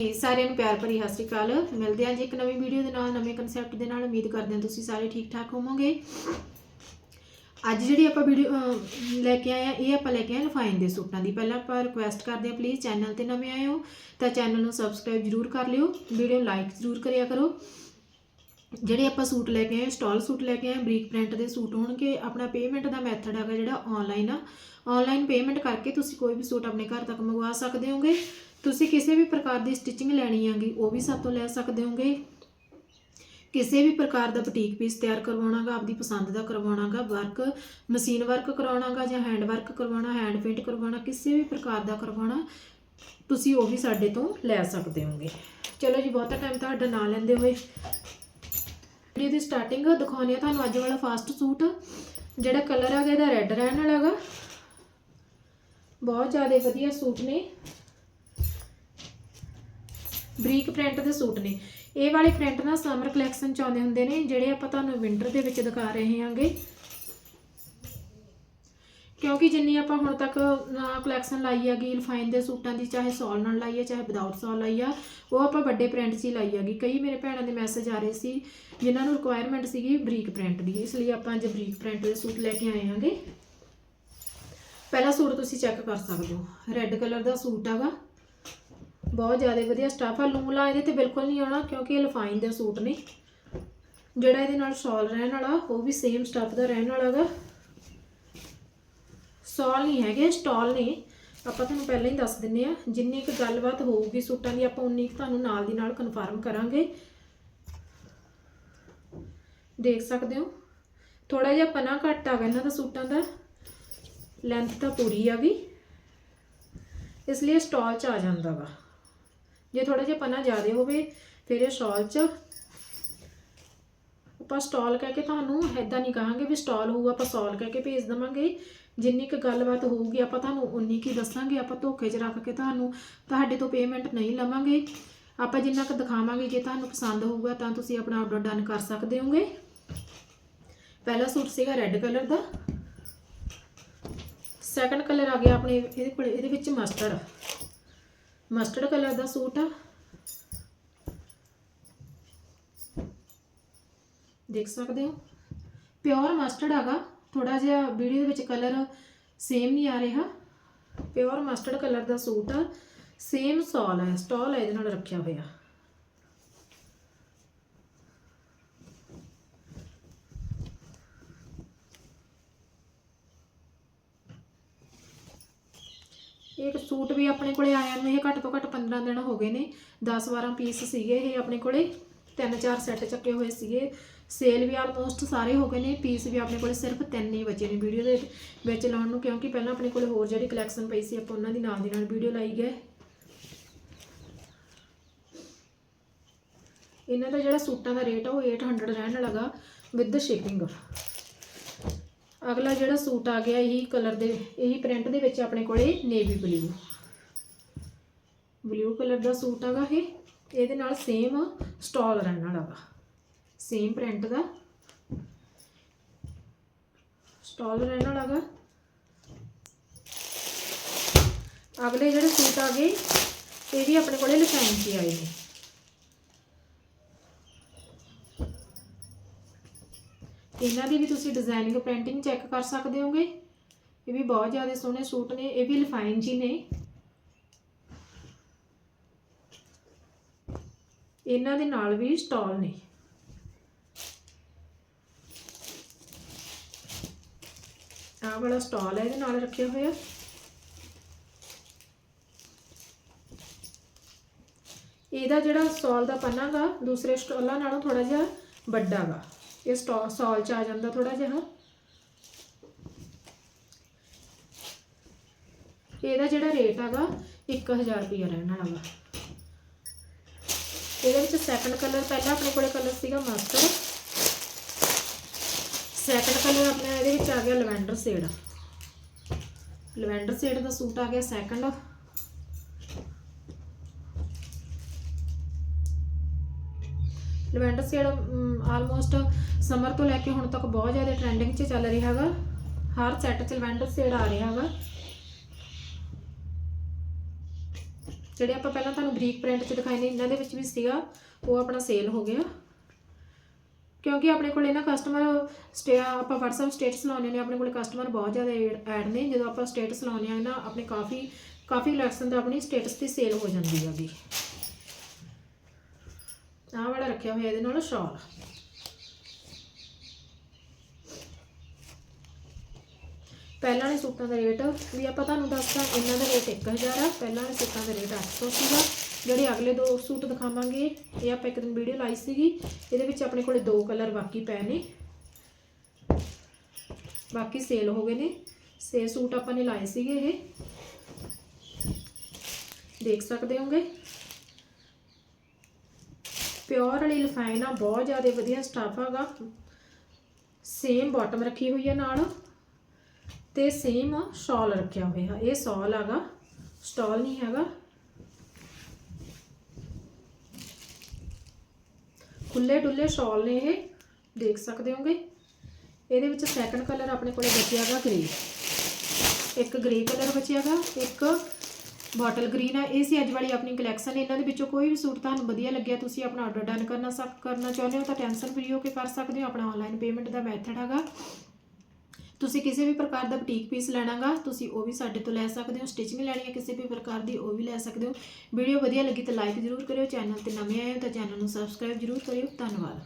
ਜੀ, ਸਾਰਿਆਂ ਨੂੰ ਪਿਆਰ ਭਰੀ ਸਤਿ ਸ਼੍ਰੀ ਅਕਾਲ। ਮਿਲਦੇ ਹਾਂ ਜੀ ਇੱਕ ਨਵੀਂ ਵੀਡੀਓ ਦੇ ਨਾਲ ਨਵੇਂ ਕਨਸੈਪਟ ਦੇ ਨਾਲ। ਉਮੀਦ ਕਰਦੇ ਹਾਂ ਤੁਸੀਂ ਸਾਰੇ ਠੀਕ ਠਾਕ ਹੋਵੋਗੇ। ਅੱਜ ਜਿਹੜੀ ਆਪਾਂ ਵੀਡੀਓ ਲੈ ਕੇ ਆਏ ਆ ਇਹ ਆਪਾਂ ਲੈ ਕੇ ਆਏ ਲਫਾਈਨ ਦੇ ਸੂਟਾਂ ਦੀ। ਪਹਿਲਾਂ ਆਪਾਂ ਰਿਕੁਐਸਟ ਕਰਦੇ ਹਾਂ ਪਲੀਜ਼ ਚੈਨਲ ਤੇ ਨਵੇਂ ਆਏ ਹੋ ਤਾਂ ਚੈਨਲ ਨੂੰ ਸਬਸਕ੍ਰਾਈਬ ਜਰੂਰ ਕਰ ਲਿਓ। ਵੀਡੀਓ ਲਾਈਕ ਜਰੂਰ ਕਰਿਆ ਕਰੋ। ਜਿਹੜੇ ਆਪਾਂ ਸੂਟ ਲੈ ਕੇ ਆਏ ਸਟਾਲ ਸੂਟ ਲੈ ਕੇ ਆਏ ਬਰੀਕ ਪ੍ਰਿੰਟ ਦੇ ਸੂਟ ਹੋਣਗੇ। ਆਪਣਾ ਪੇਮੈਂਟ ਦਾ ਮੈਥਡ ਹੈਗਾ ਜਿਹੜਾ ਆਨਲਾਈਨ ਆ। ਆਨਲਾਈਨ ਪੇਮੈਂਟ ਕਰਕੇ ਤੁਸੀਂ ਕੋਈ ਵੀ ਸੂਟ ਆਪਣੇ ਘਰ ਤੱਕ ਮੰਗਵਾ ਸਕਦੇ ਹੋਗੇ। ਤੁਸੀਂ ਕਿਸੇ ਵੀ ਪ੍ਰਕਾਰ ਦੀ ਸਟਿਚਿੰਗ ਲੈਣੀ ਹੈਗੀ ਉਹ ਵੀ ਸਾਡੇ ਤੋਂ ਲੈ ਸਕਦੇ ਹੋਗੇ। ਕਿਸੇ ਵੀ ਪ੍ਰਕਾਰ ਦਾ ਬੁਟੀਕ ਪੀਸ ਤਿਆਰ ਕਰਵਾਉਣਾਗਾ, ਆਪਦੀ ਪਸੰਦ ਦਾ ਕਰਵਾਉਣਾਗਾ ਵਰਕ ਮਸ਼ੀਨ ਵਰਕ ਕਰਵਾਉਣਾਗਾ ਜਾਂ ਹੈਂਡ ਵਰਕ ਕਰਵਾਉਣਾ ਹੈਂਡ ਪੇਂਟ ਕਰਵਾਉਣਾ, ਕਿਸੇ ਵੀ ਪ੍ਰਕਾਰ ਦਾ ਕਰਵਾਉਣਾ, ਤੁਸੀਂ ਉਹ ਵੀ ਸਾਡੇ ਤੋਂ ਲੈ ਸਕਦੇ ਹੋਗੇ। ਚਲੋ ਜੀ, ਬਹੁਤਾ ਟਾਈਮ ਤੁਹਾਡਾ ਨਾ ਲੈਂਦੇ ਹੋਏ। ਵੀਡੀਓ ਦੀ ਸਟਾਰਟਿੰਗ ਦਿਖਾਉਂਦੇ ਆ ਤੁਹਾਨੂੰ ਅੱਜ ਵਾਲਾ ਫਾਸਟ ਸੂਟ ਜਿਹੜਾ ਕਲਰ ਹੈਗਾ, ਇਹਦਾ ਰੈੱਡ ਰਹਿਣ ਵਾਲਾ ਹੈਗਾ। ਬਹੁਤ ਜ਼ਿਆਦਾ ਵਧੀਆ ਸੂਟ ਨੇ। ਬਰੀਕ ਪ੍ਰਿੰਟ ਦੇ ਸੂਟ ਨੇ। ਇਹ ਵਾਲੇ ਪ੍ਰਿੰਟ ਨਾ ਸਮਰ ਕਲੈਕਸ਼ਨ ਚ ਆਉਂਦੇ ਹੁੰਦੇ ਨੇ, ਜਿਹੜੇ ਆਪਾਂ ਤੁਹਾਨੂੰ ਵਿੰਟਰ ਦੇ ਵਿੱਚ ਦਿਖਾ ਰਹੇ ਹਾਂਗੇ। ਕਿਉਂਕਿ ਜਿੰਨੀ ਆਪਾਂ ਹੁਣ ਤੱਕ ਕਲੈਕਸ਼ਨ ਲਾਈ ਹੈਗੀ, ਰਿਫਾਈਨ ਦੇ ਸੂਟਾਂ ਦੀ, ਚਾਹੇ ਸੌਲ ਨਾਲ ਲਾਈ ਹੈ ਚਾਹੇ ਵਿਦਆਊਟ ਸੌਲ ਲਾਈ ਆ, ਉਹ ਆਪਾਂ ਵੱਡੇ ਪ੍ਰਿੰਟ 'ਚ ਹੀ ਲਾਈ ਹੈਗੀ। ਕਈ ਮੇਰੇ ਭੈਣਾਂ ਦੇ ਮੈਸੇਜ ਆ ਰਹੇ ਸੀ, ਜਿਨ੍ਹਾਂ ਨੂੰ ਰਿਕੁਆਇਰਮੈਂਟ ਸੀਗੀ ਬਰੀਕ ਪ੍ਰਿੰਟ ਦੀ। ਇਸ ਲਈ ਆਪਾਂ ਅੱਜ ਬਰੀਕ ਪ੍ਰਿੰਟ ਦੇ ਸੂਟ ਲੈ ਕੇ ਆਏ ਹਾਂਗੇ। ਪਹਿਲਾ ਸੂਟ ਤੁਸੀਂ ਚੈੱਕ ਕਰ ਸਕਦੇ ਹੋ। ਰੈੱਡ ਕਲਰ ਦਾ ਸੂਟ ਹੈਗਾ। ਬਹੁਤ ਜ਼ਿਆਦਾ ਵਧੀਆ ਸਟਾਫ ਆ। ਲੂਲਾ ਇਹਦੇ ਤੇ ਬਿਲਕੁਲ ਨਹੀਂ ਆਉਣਾ ਕਿਉਂਕਿ ਇਹ ਲਫਾਈਨ ਦੇ ਸੂਟ ਨੇ। ਜਿਹੜਾ ਇਹਦੇ ਨਾਲ ਸ਼ਾਲ ਰਹਿਣ ਵਾਲਾ, ਉਹ ਵੀ ਸੇਮ ਸਟਾਫ ਦਾ ਰਹਿਣ ਵਾਲਾ ਗਾ। ਸਟਾਲ ਨਹੀਂ ਹੈਗੇ, ਸਟਾਲ ਨੇ। ਆਪਾਂ ਤੁਹਾਨੂੰ ਪਹਿਲਾਂ ਹੀ ਦੱਸ ਦਿੰਨੇ ਆ, ਜਿੰਨੀ ਕੁ ਗੱਲਬਾਤ ਹੋਊਗੀ ਸੂਟਾਂ ਦੀ, ਆਪਾਂ ਉਨੀ ਕੁ ਤੁਹਾਨੂੰ ਨਾਲ ਦੀ ਨਾਲ ਕਨਫਰਮ ਕਰਾਂਗੇ। ਦੇਖ ਸਕਦੇ ਹੋ। ਥੋੜਾ ਜਿਹਾ ਪਨਾ ਘੱਟ ਆ ਗਿਆ ਇਹਨਾਂ ਦਾ ਸੂਟਾਂ ਦਾ। ਲੈਂਥ ਤਾਂ ਪੂਰੀ ਆ ਗਈ। ਇਸ ਲਈ ਸਟਾਲ 'ਚ ਆ ਜਾਂਦਾ ਵਾ। ਜੇ ਥੋੜਾ ਜਿਹਾ ਪਨਾ ਜ਼ਿਆਦਾ ਹੋਵੇ, ਫਿਰ ਇਹ ਸਟਾਲ 'ਚ ਆਪਾਂ ਸਟਾਲ ਕਹਿ ਕੇ ਤੁਹਾਨੂੰ ਐਦਾਂ ਨਹੀਂ ਕਹਾਂਗੇ ਵੀ ਸਟਾਲ ਹੋਊਗਾ ਆਪਾਂ ਸਟਾਲ ਕਹਿ ਕੇ ਭੇਜ ਦਵਾਂਗੇ। ਜਿੰਨੀ ਕੁ ਗੱਲਬਾਤ ਹੋਊਗੀ, ਆਪਾਂ ਤੁਹਾਨੂੰ ਉਨੀ ਕੀ ਦੱਸਾਂਗੇ, ਆਪਾਂ ਧੋਖੇ 'ਚ ਰੱਖ ਕੇ ਤੁਹਾਨੂੰ ਤੁਹਾਡੇ ਤੋਂ ਪੇਮੈਂਟ ਨਹੀਂ ਲਵਾਂਗੇ। ਆਪਾਂ ਜਿੰਨਾ ਕੁ ਦਿਖਾਵਾਂਗੇ, ਜੇ ਤੁਹਾਨੂੰ ਪਸੰਦ ਹੋਊਗਾ ਤਾਂ ਤੁਸੀਂ ਆਪਣਾ ਆਰਡਰ ਡਨ ਕਰ ਸਕਦੇ ਹੋਗੇ। ਪਹਿਲਾ ਸੂਟ ਸੀਗਾ ਰੈੱਡ ਕਲਰ ਦਾ। ਸੈਕੰਡ ਕਲਰ ਆ ਗਿਆ ਆਪਣੇ, ਇਹਦੇ ਕੋਲ, ਇਹਦੇ ਵਿੱਚ ਮਸਟਰਡ ਮਸਟਰਡ ਕਲਰ ਦਾ ਸੂਟ ਆ। ਦੇਖ ਸਕਦੇ ਹੋ? ਪਿਓਰ ਮਸਟਰਡ ਹੈਗਾ। ਥੋੜਾ ਜਿਹਾ ਵੀਡੀਓ ਦੇ ਵਿੱਚ ਕਲਰ ਸੇਮ ਨਹੀਂ ਆ ਰਿਹਾ। ਪਿਓਰ ਮਸਟਰਡ ਕਲਰ ਦਾ ਸੂਟ ਆ। ਸੇਮ ਸਟਾਲ ਹੈ ਸਟਾਲ ਇਹਦੇ ਨਾਲ ਰੱਖਿਆ ਹੋਇਆ। ਇੱਕ ਸੂਟ ਵੀ ਆਪਣੇ ਕੋਲੇ ਆਇਆ ਨੂੰ, ਇਹ ਘੱਟ ਤੋਂ ਘੱਟ 15 ਦਿਨ ਹੋ ਗਏ ਨੇ 10-12 ਪੀਸ ਸੀਗੇ ਇਹ ਆਪਣੇ ਕੋਲੇ, ਤਿੰਨ ਚਾਰ ਸੈੱਟ ਚੱਕੇ ਹੋਏ ਸੀਗੇ। ਸੇਲ ਵੀ ਆਲਮੋਸਟ ਸਾਰੇ ਹੋ ਗਏ ਨੇ, ਪੀਸ ਵੀ ਆਪਣੇ ਕੋਲੇ ਸਿਰਫ ਤਿੰਨ ਹੀ ਬਚੇ ਨੇ ਵੀਡੀਓ ਦੇ ਵਿੱਚ ਲਾਉਣ ਨੂੰ, ਕਿਉਂਕਿ ਪਹਿਲਾਂ ਆਪਣੇ ਕੋਲੇ ਹੋਰ ਜਿਹੜੀ ਕਲੈਕਸ਼ਨ ਪਈ ਸੀ, ਆਪਾਂ ਉਹਨਾਂ ਦੀ ਨਾਲ ਦੀ ਨਾਲ ਵੀਡੀਓ ਲਾਈ ਗਏ। ਇਹਨਾਂ ਦਾ ਜਿਹੜਾ ਸੂਟਾਂ ਦਾ ਰੇਟ ਆ, ਉਹ 800 ਰਹਿਣ ਲੱਗਾ ਵਿਦ ਸ਼ਿਪਿੰਗ ਅਗਲਾ ਜਿਹੜਾ ਸੂਟ ਆ ਗਿਆ ਇਹੀ ਕਲਰ ਦੇ, ਇਹੀ ਪ੍ਰਿੰਟ ਦੇ ਵਿੱਚ ਆਪਣੇ ਕੋਲੇ ਨੇਵੀ ਬਲੂ। ਬਲੂ ਕਲਰ ਦਾ ਸੂਟ ਹੈਗਾ ਇਹ, ਇਹਦੇ ਨਾਲ ਸੇਮ ਸਟਾਲ ਰਹਿਣ ਵਾਲਾ ਵਾ। ਸੇਮ ਪ੍ਰਿੰਟ ਦਾ। ਸਟਾਲ ਰਹਿਣ ਵਾਲਾ ਵਾ ਅਗਲੇ ਜਿਹੜੇ ਸੂਟ ਆ ਗਏ, ਇਹ ਵੀ ਆਪਣੇ ਕੋਲੇ ਲਿਖਾਈ 'ਚ ਹੀ ਆਏ ਨੇ। ਇਹਨਾਂ ਦੀ ਵੀ ਤੁਸੀਂ ਡਿਜ਼ਾਈਨਿੰਗ ਪ੍ਰਿੰਟਿੰਗ ਚੈੱਕ ਕਰ ਸਕਦੇ ਹੋਗੇ। ਇਹ ਵੀ ਬਹੁਤ ਜ਼ਿਆਦਾ ਸੋਹਣੇ ਸੂਟ ਨੇ, ਇਹ ਵੀ ਲਿਫਾਈਨ ਜੀ ਨੇ। ਇਹਨਾਂ ਦੇ ਨਾਲ ਵੀ ਸਟਾਲ ਨੇ। ਆਹ ਵਾਲਾ ਸਟਾਲ ਹੈ, ਇਹਦੇ ਨਾਲ ਰੱਖਿਆ ਹੋਇਆ। ਇਹਦਾ ਜਿਹੜਾ ਸਟਾਲ ਦਾ ਪੰਨਾ ਗਾ, ਦੂਸਰੇ ਸਟਾਲਾਂ ਨਾਲੋਂ ਥੋੜਾ ਜਿਹਾ ਵੱਡਾ ਗਾ। ਇਹ ਸਟੋ ਸਟਾਲ ਚ ਆ ਜਾਂਦਾ ਥੋੜਾ ਜਿਹਾ। ਇਹਦਾ ਜਿਹੜਾ ਰੇਟ ਹੈਗਾ 1000 ਰੁਪਏ ਰਹਿਣ ਵਾਲਾ ਵਾ ਇਹਦੇ ਵਿੱਚ ਸੈਕੰਡ ਕਲਰ ਪਹਿਲਾਂ ਆਪਣੇ ਕੋਲੇ ਕਲਰ ਸੀਗਾ ਮਸਟਰ ਸੈਕੰਡ ਕਲਰ ਆਪਣਾ ਇਹਦੇ ਵਿੱਚ ਆ ਗਿਆ ਲਵੈਂਡਰ ਸ਼ੇਡ ਲਵੈਂਡਰ ਸ਼ੇਡ ਦਾ ਸੂਟ ਆ ਗਿਆ second lavender shade almost summer ਤੋਂ ਲੈ ਕੇ ਹੁਣ ਤੱਕ ਬਹੁਤ ਜ਼ਿਆਦਾ ਟ੍ਰੈਂਡਿੰਗ 'ਚ ਚੱਲ ਰਿਹਾ ਹੈਗਾ। ਹਰ ਸੈੱਟ 'ਚ ਲਵੈਂਡਰ ਸ਼ੇਡ ਆ ਰਿਹਾ ਹੈਗਾ। ਜਿਹੜੇ ਆਪਾਂ ਪਹਿਲਾਂ ਤੁਹਾਨੂੰ ਬਰੀਕ ਪ੍ਰਿੰਟ 'ਚ ਦਿਖਾਏ ਨੇ, ਇਹਨਾਂ ਦੇ ਵਿੱਚ ਵੀ ਸੀਗਾ, ਉਹ ਆਪਣਾ ਸੇਲ ਹੋ ਗਿਆ। ਕਿਉਂਕਿ ਆਪਣੇ ਕੋਲ ਇਹਨਾਂ ਕਸਟਮਰ ਸਟੇ ਆਪਾਂ WhatsApp ਸਟੇਟਸ ਲਾਉਂਦੇ ਨੇ ਆਪਣੇ ਕੋਲ ਕਸਟਮਰ ਬਹੁਤ ਜ਼ਿਆਦਾ ਐਡ ਨੇ। ਜਦੋਂ ਆਪਾਂ ਸਟੇਟਸ ਲਾਉਂਦੇ ਆ ਨਾ ਆਪਣੇ ਕਾਫੀ ਕਾਫੀ ਕਲੈਕਸ਼ਨ ਦਾ ਆਪਣੀ ਸਟੇਟਸ ਤੇ ਸੇਲ ਹੋ ਜਾਂਦੀ ਹੈਗੀ। ਆਹ ਵਾਲਾ ਰੱਖਿਆ ਹੋਇਆ, ਇਹਦੇ ਨਾਲ ਸ਼ਾਲ। ਪਹਿਲਾਂ ਵਾਲੇ ਸੂਟਾਂ ਦਾ ਰੇਟ, ਵੀ ਆਪਾਂ ਤੁਹਾਨੂੰ ਦੱਸਦਾ ਇਹਨਾਂ ਦਾ ਰੇਟ 1000 ਆ। ਪਹਿਲਾਂ ਵਾਲੇ ਸੂਟਾਂ ਦਾ ਰੇਟ 800 ਸੀਗਾ। ਜਿਹੜੇ ਅਗਲੇ ਦੋ ਸੂਟ ਦਿਖਾਵਾਂਗੇ, ਇਹ ਆਪਾਂ ਇੱਕ ਦਿਨ ਵੀਡੀਓ ਲਾਈ ਸੀਗੀ। ਇਹਦੇ ਵਿੱਚ ਆਪਣੇ ਕੋਲੇ ਦੋ ਕਲਰ ਬਾਕੀ ਪਏ ਨੇ। ਬਾਕੀ ਸੇਲ ਹੋ ਗਏ ਨੇ। ਸੇ ਸੂਟ ਆਪਾਂ ਨੇ ਲਾਏ ਸੀਗੇ ਇਹ। ਦੇਖ ਸਕਦੇ ਹੋਗੇ। ਪਿਓਰ ਵਾਲੀ ਲਫਾਈਨ ਆ, ਬਹੁਤ ਜ਼ਿਆਦਾ ਵਧੀਆ ਸਟਾਫ ਹੈਗਾ ਸੇਮ ਬਾਟਮ ਰੱਖੀ ਹੋਈ ਹੈ ਨਾਲ। ਤੇ ਸੇਮ ਸ਼ਾਲ ਰੱਖਿਆ ਹੋਇਆ। ਇਹ ਸ਼ਾਲ ਹੈਗਾ ਸਟਾਲ ਨਹੀਂ ਹੈਗਾ। ਖੁੱਲੇ ਡੁੱਲੇ ਸ਼ਾਲ ਨੇ ਇਹ। ਦੇਖ ਸਕਦੇ ਹੋਗੇ? ਇਹਦੇ ਵਿੱਚ ਸੈਕੰਡ ਕਲਰ ਆਪਣੇ ਕੋਲੇ ਬਚਿਆਗਾ ਗ੍ਰੇ ਇੱਕ ਗ੍ਰੇ ਕਲਰ ਬਚਿਆਗਾ ਇੱਕ ਬੋਟਲ ਗ੍ਰੀਨ ਆ, ਇਹ ਸੀ ਅੱਜ ਵਾਲੀ ਆਪਣੀ ਕਲੈਕਸ਼ਨ ਇਹਨਾਂ ਦੇ ਵਿੱਚੋਂ ਕੋਈ ਵੀ ਸੂਟ ਤੁਹਾਨੂੰ ਵਧੀਆ ਲੱਗਿਆ, ਤੁਸੀਂ ਆਪਣਾ ਆਰਡਰ ਡਨ ਕਰਨਾ ਸਕ, ਕਰਨਾ ਚਾਹੁੰਦੇ ਹੋ ਤਾਂ ਟੈਨਸ਼ਨ ਫ੍ਰੀ ਹੋ ਕੇ ਕਰ ਸਕਦੇ ਹੋ, ਆਪਣਾ ਆਨਲਾਈਨ ਪੇਮੈਂਟ ਦਾ ਮੈਥਡ ਹੈਗਾ। ਤੁਸੀਂ ਕਿਸੇ ਵੀ ਪ੍ਰਕਾਰ ਦਾ ਬੁਟੀਕ ਪੀਸ ਲੈਣਾਗਾ ਤੁਸੀਂ ਉਹ ਵੀ ਸਾਡੇ ਤੋਂ ਲੈ ਸਕਦੇ ਹੋ ਸਟਿਚਿੰਗ ਲੈਣੀ ਹੈ ਕਿਸੇ ਵੀ ਪ੍ਰਕਾਰ ਦੀ, ਉਹ ਵੀ ਲੈ ਸਕਦੇ ਹੋ। ਵੀਡੀਓ ਵਧੀਆ ਲੱਗੀ ਤਾਂ ਲਾਈਕ ਜ਼ਰੂਰ ਕਰਿਓ, ਚੈਨਲ ਤੇ ਨਵੇਂ ਆਏ ਹੋ ਤਾਂ ਚੈਨਲ ਨੂੰ ਸਬਸਕ੍ਰਾਈਬ ਜ਼ਰੂਰ ਕਰਿਓ। ਧੰਨਵਾਦ।